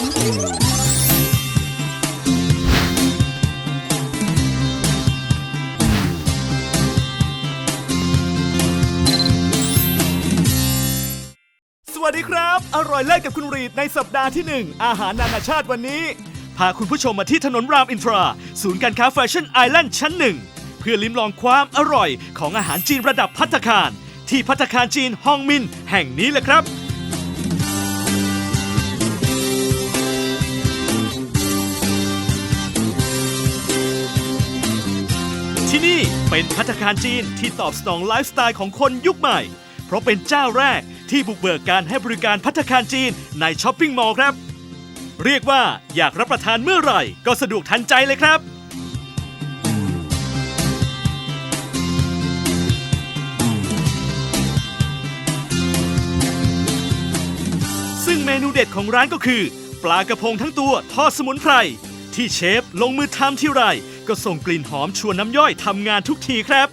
สวัสดีครับ อร่อยเลิศกับคุณรีดในสัปดาห์ที่ 1 อาหารนานาชาติวันนี้ พาคุณผู้ชมมาที่ถนนรามอินทรา ศูนย์การค้าแฟชั่นไอแลนด์ชั้นหนึ่ง เพื่อลิ้มลองความอร่อยของอาหารจีนระดับพัตตาคาร ที่พัตตาคารจีนฮองมินแห่งนี้แหละครับ ที่นี่เป็นพัตตาคารจีนที่ตอบสนองไลฟ์สไตล์ของคนยุคใหม่ เพราะเป็นเจ้าแรกที่บุกเบิกการให้บริการพัตตาคารจีนในช้อปปิ้งมอลล์ครับ เรียกว่าอยากรับประทานเมื่อไหร่ ก็สะดวกทันใจเลยครับ ซึ่งเมนูเด็ดของร้านก็คือ ปลากระพงทั้งตัวทอดสมุนไพรที่เชฟลงมือทำที่ไร ก็ส่งกลิ่นหอมชวนน้ำย่อยทำงานทุกทีครับ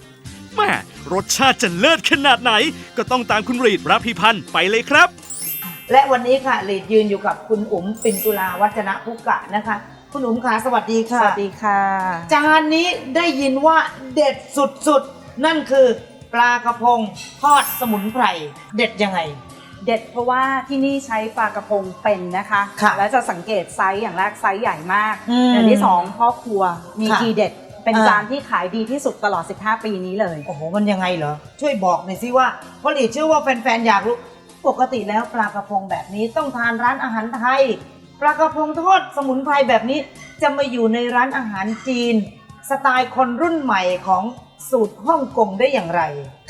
แม่รสชาติจะเลิศขนาดไหน ก็ต้องตามคุณรีดรับพิพันธ์ไปเลยครับ และวันนี้ค่ะลีดยืนอยู่กับคุณอุ๋มปินตุลาวัฒนภุกะนะคะ คุณอุ๋มค่ะสวัสดีสค่ะวัสดีค่ะ จานนี้ได้ยินว่าเด็ดสุดๆ นั่นคือ ปลากระพงทอดสมุนไพรเด็ดยังไง เด็ดเพราะว่าที่นี่ใช้ปลากระพงเป็นนะคะค่ะและจะสังเกตไซส์อย่างแรกไซส์ใหญ่มากอืมอย่างที่สองพ่อครัวมีค่ะทีเด็ด เป็นอ่า จานที่ขายดีที่สุดตลอด 15 ปีนี้เลย โอ้โห มันยังไงเหรอ ช่วยบอกหน่อยสิว่าเพราะลีดเชื่อว่าแฟนๆ อยากรู้ ปกติแล้วปลากระพงแบบนี้ต้องทานร้านอาหารไทย ปลากระพงทอดสมุนไพรแบบนี้ จะมาอยู่ในร้านอาหารจีน สไตล์คนรุ่นใหม่ของ สูตรฮ่องกงได้อย่างไร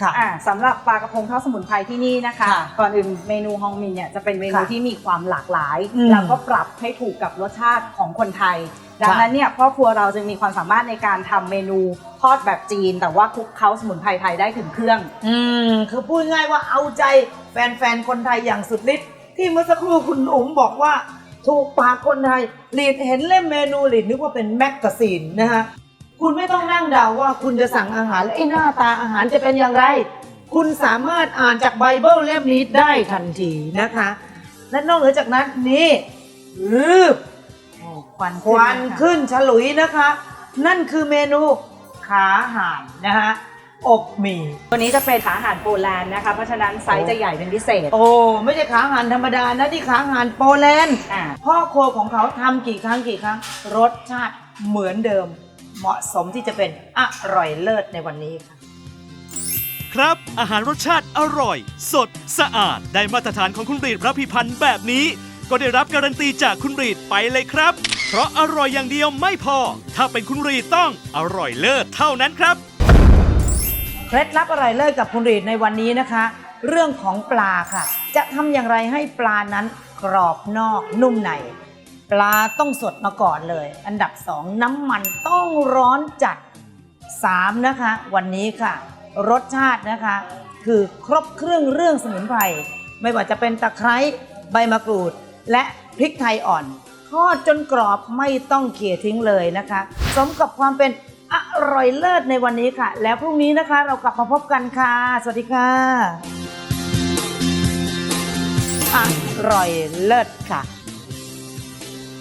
ค่ะ อ่าสำหรับปลากระพงทอดสมุนไพรที่นี่นะคะ ค่ะก่อนอื่นเมนูฮองมินเนี่ยจะเป็นเมนูค่ะที่มีความหลากหลาย อืมแล้วก็ปรับให้ถูกกับรสชาติของคนไทย ดังค่ะนั้นเนี่ยพ่อครัวเราจึงมีความสามารถในการทำเมนูทอดแบบจีน แต่ว่าคลุกเคล้าสมุนไพรไทยได้ถึงเครื่อง อืมคือพูดง่ายว่าเอาใจแฟนๆ คนไทยอย่างสุดฤทธิ์ที่เมื่อสักครู่คุณอุ๋มบอกว่า ถูกปากคนไทยลีดเห็นเล่มเมนูลีดนึกว่าเป็นแมกกาซีนนะฮะ คุณไม่ต้องนั่งเดาว่าคุณจะสั่งอาหารแล้วไอ้หน้าตาอาหารจะเป็นอย่างไร คุณสามารถอ่านจากไบเบิลเล่มนี้ได้ทันทีนะคะและนอกเหนือจากนั้นนี่รืบควันควันขึ้ขึ้นฉลุยนะคะ นั่นคือเมนูขาห่านนะคะอบหมี่ตัวนี้จะเป็นขาอาหารโปแลนด์นะคะ เพราะฉะนั้นไซส์จะใหญ่เป็นพิเศษ โอ้ไม่ใช่ขาห่านธรรมดานะที่ขาห่านโปแลนด์อ่าพ่อครัวของเขาทำกี่ครั้งกี่ครั้ง รสชาติเหมือนเดิม เหมาะสมที่จะเป็นอร่อยเลิศในวันนี้ค่ะ ครับ อาหารรสชาติอร่อย สดสะอาด ได้มาตรฐานของคุณรีดพระพิพันธ์แบบนี้ ก็ได้รับการันตีจากคุณรีดไปเลยครับ เพราะอร่อยอย่างเดียวไม่พอ ถ้าเป็นคุณรีดต้องอร่อยเลิศเท่านั้นครับ เคล็ดลับอะไรเลิศกับคุณรีดในวันนี้นะคะ เรื่องของปลาค่ะ จะทำอย่างไรให้ปลานั้นกรอบนอกนุ่มใน ปลาต้องสดมาก่อนเลย อันดับสองน้ำมันต้องร้อนจัดสามนะคะ วันนี้ค่ะ รสชาตินะคะ คือครบเครื่องเรื่องสมุนไพรไม่ว่าจะเป็นตะไคร้ใบมะกรูด และพริกไทยอ่อนทอดจนกรอบไม่ต้องเขี่ยทิ้งเลยนะคะ สมกับความเป็นอร่อยเลิศในวันนี้ค่ะ แล้วพรุ่งนี้นะคะเรากลับมาพบกันค่ะ สวัสดีค่ะอร่อยเลิศค่ะ